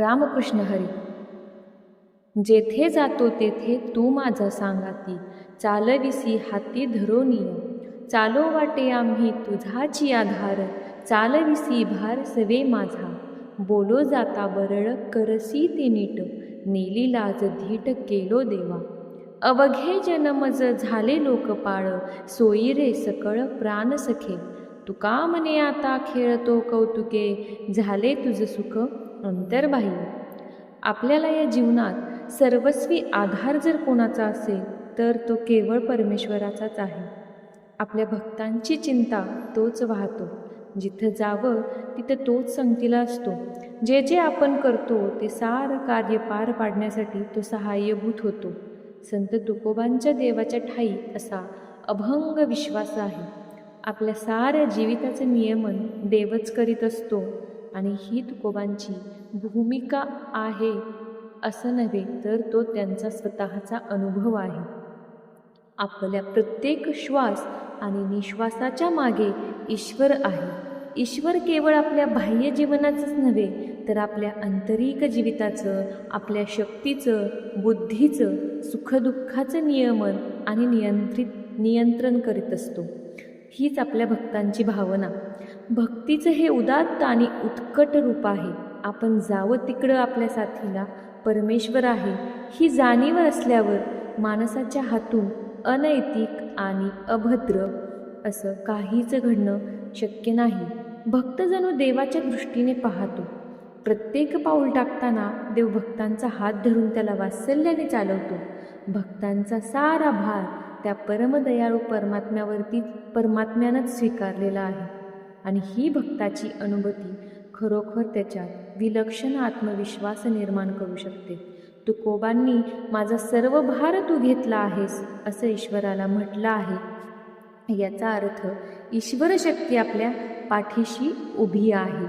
रामकृष्ण हरी जेथे जातो तेथे तू माझा सांगाती चालविसी हाती धरोनीय चालो वाटे आम्ही तुझाची आधार चालविसी भार सवे माझा बोलो जाता बरळ करसी ते नीट नेली लाज धीट केलो देवा अवघे जनमज झाले लोकपाळ सोयी रे सकळ प्राण सखे तुका मने आता खेळतो कौतुके झाले तुझ सुख अंतर्बाह्य आपल्याला या जीवनात सर्वस्वी आधार जर कोणाचा असेल तर तो केवळ परमेश्वराचाच आहे. आपल्या भक्तांची चिंता तोच वाहतो. जिथं जावं तिथं तोच संगतीला असतो. जे जे आपण करतो ते सारं कार्य पार पाडण्यासाठी तो सहाय्यभूत होतो. संत तुकोबांच्या देवाच्या ठाई असा अभंग विश्वास आहे. आपल्या साऱ्या जीविताचं नियमन देवच करीत असतो. आणि ही तुकोबांची भूमिका आहे असं नव्हे तर तो त्यांचा स्वतःचा अनुभव आहे. आपल्या प्रत्येक श्वास आणि निश्वासाच्या मागे ईश्वर आहे. ईश्वर केवळ आपल्या बाह्य जीवनाचंच नव्हे तर आपल्या आंतरिक जीविताचं आपल्या शक्तीचं बुद्धीचं सुखदुःखाचं नियमन आणि नियंत्रित नियंत्रण करीत असतो. हीच आपल्या भक्तांची भावना. भक्तीचं हे उदात्त आणि उत्कट रूप आहे. आपण जावं तिकडं आपल्या साथीला. परमेश्वर आहे. ही जाणीव असल्यावर माणसाच्या हातून अनैतिक आणि अभद्र असं काहीच घडणं शक्य नाही. भक्त जणू देवाच्या दृष्टीने पाहतो. प्रत्येक पाऊल टाकताना देव भक्तांचा हात धरून त्याला वात्सल्याने चालवतो. भक्तांचा सारा भार त्या परमदयाळू परमात्म्यावरती परमात्म्यानंच स्वीकारलेला आहे. आणि ही भक्ताची अनुभूती खरोखर त्याच्यात विलक्षण आत्मविश्वास निर्माण करू शकते. तुकोबांनी माझा सर्व भार तू घेतला आहेस असं ईश्वराला म्हटलं आहे. याचा अर्थ ईश्वर शक्ती आपल्या पाठीशी उभी आहे.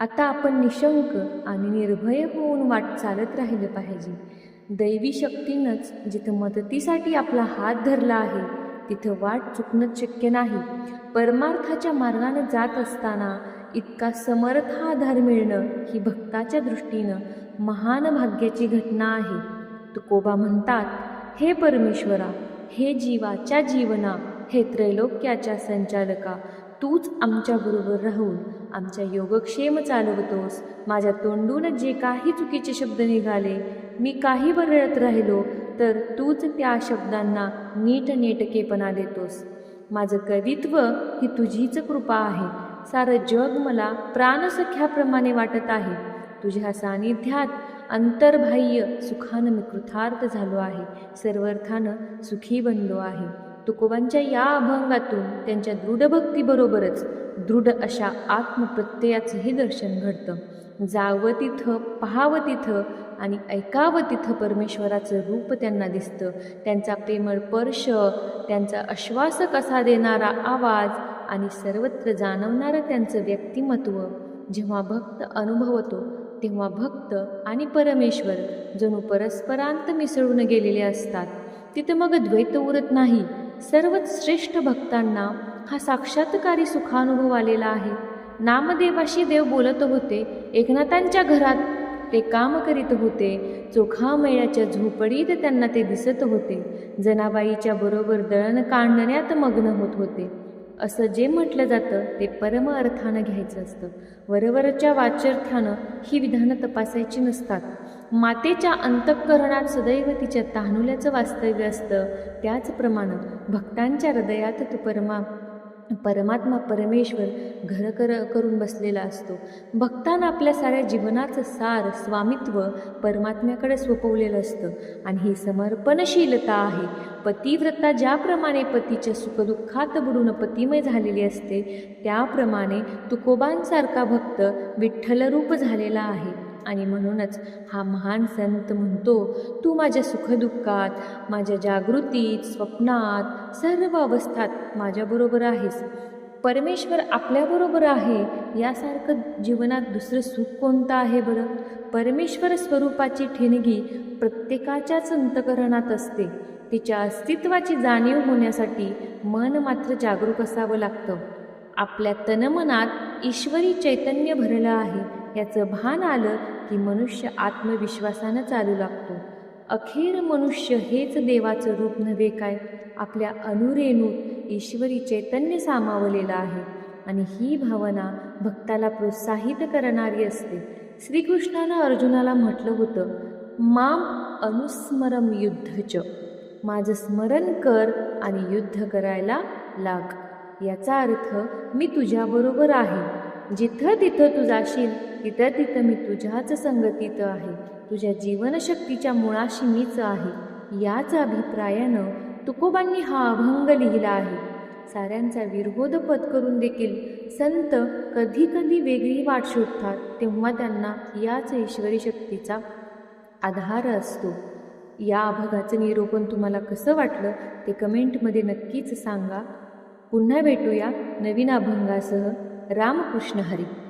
आता आपण निशंक आणि निर्भय होऊन वाट चालत राहिलं पाहिजे. दैवी शक्तीनंच जिथं मदतीसाठी आपला हात धरला आहे तिथं वाट चुकणं शक्य नाही. परमार्थाच्या मार्गाने जात असताना इतका समर्थ आधार मिळणं ही भक्ताच्या दृष्टीनं महान भाग्याची घटना आहे. तुकोबा म्हणतात हे परमेश्वरा हे जीवाच्या जीवना हे त्रैलोक्याच्या संचालका तूच आमच्याबरोबर राहून आमच्या योगक्षेम चालवतोस. माझ्या तोंडून जे काही चुकीचे शब्द निघाले मी काही बरळत राहिलो तर तूच त्या शब्दांना नीट नेटकेपणा देतोस. माझं कवित्व ही तुझीच कृपा आहे. सारं जग मला प्राणसख्याप्रमाणे वाटत आहे. तुझ्या सानिध्यात अंतर्बाह्य सुखानं मी कृथार्थ झालो आहे. सर्वर्थानं सुखी बनलो आहे. तुकोबांच्या या अभंगातून त्यांच्या दृढभक्तीबरोबरच दृढ अशा आत्मप्रत्ययाचंही दर्शन घडतं. जावं तिथं पाहावं तिथं आणि ऐकावं तिथं परमेश्वराचं रूप त्यांना दिसतं. त्यांचा प्रेमळ स्पर्श त्यांचा आश्वास असा देणारा आवाज आणि सर्वत्र जाणवणारं त्यांचं व्यक्तिमत्व. जेव्हा भक्त अनुभवतो तेव्हा भक्त आणि परमेश्वर जणू परस्परांत मिसळून गेलेले असतात. तिथं मग द्वैत उरत नाही. सर्वच श्रेष्ठ भक्तांना हा साक्षात्कारी सुखानुभव आलेला आहे. नामदेवाशी देव बोलत होते. एकनाथांच्या घरात ते काम करीत होते. चोखा मेळ्याच्या झोपडीत त्यांना ते दिसत होते. जनाबाईच्या बरोबर दळण काढण्यात मग्न होत होते. असं जे म्हटलं जातं ते परम अर्थानं घ्यायचं असतं. वरवरच्या वाचर्थानं ही विधानं तपासायची नसतात. मातेच्या अंतःकरणात सदैव तिच्या तानुल्याचं वास्तव्य असतं. त्याचप्रमाणे भक्तांच्या हृदयात तू परमा परमात्मा परमेश्वर घर कर करून बसलेला असतो. भक्तांना आपल्या साऱ्या जीवनाचं सार स्वामित्व परमात्म्याकडे सोपवलेलं असतं. आणि ही समर्पणशीलता आहे. पतिव्रता ज्याप्रमाणे पतीच्या सुखदुःखात बुडून पतिमय झालेली असते त्याप्रमाणे तुकोबांसारखा भक्त विठ्ठलरूप झालेला आहे. आणि म्हणूनच हा महान संत म्हणतो तू माझ्या सुखदुःखात माझ्या जागृतीत स्वप्नात सर्व अवस्थात माझ्याबरोबर आहेस. परमेश्वर आपल्याबरोबर आहे यासारखं जीवनात दुसरं सुख कोणतं आहे बरं? परमेश्वर स्वरूपाची ठिणगी प्रत्येकाच्याच अंतकरणात असते. तिच्या अस्तित्वाची जाणीव होण्यासाठी मन मात्र जागरूक असावं लागतं. आपल्या तनमनात ईश्वरी चैतन्य भरलं आहे. याचं भान आलं की मनुष्य आत्मविश्वासानं चालू लागतो. अखेर मनुष्य हेच देवाचं रूप नव्हे काय? आपल्या अनुरेणूत ईश्वरी चैतन्य सामावलेलं आहे. आणि ही भावना भक्ताला प्रोत्साहित करणारी असते. श्रीकृष्णानं अर्जुनाला म्हटलं होतं माम अनुस्मरम युद्धच. माझं स्मरण कर आणि युद्ध करायला लाग. याचा अर्थ मी तुझ्याबरोबर आहे. जिथं तिथं तू जाशील तिथं तिथं मी तुझ्याच संगतीत आहे. तुझ्या जीवनशक्तीच्या मुळाशी मीच आहे. याच अभिप्रायानं तुकोबांनी हा अभंग लिहिला आहे. साऱ्यांचा विरोध पत्करून देखील संत कधी कधी वेगळी वाट शोधतात तेव्हा त्यांना याच ईश्वरी शक्तीचा आधार असतो. या अभगाचं निरूपण तुम्हाला कसं वाटलं ते कमेंटमध्ये नक्कीच सांगा. पुन्हा भेटूया नवीन अभंगासह. रामकृष्ण हरी.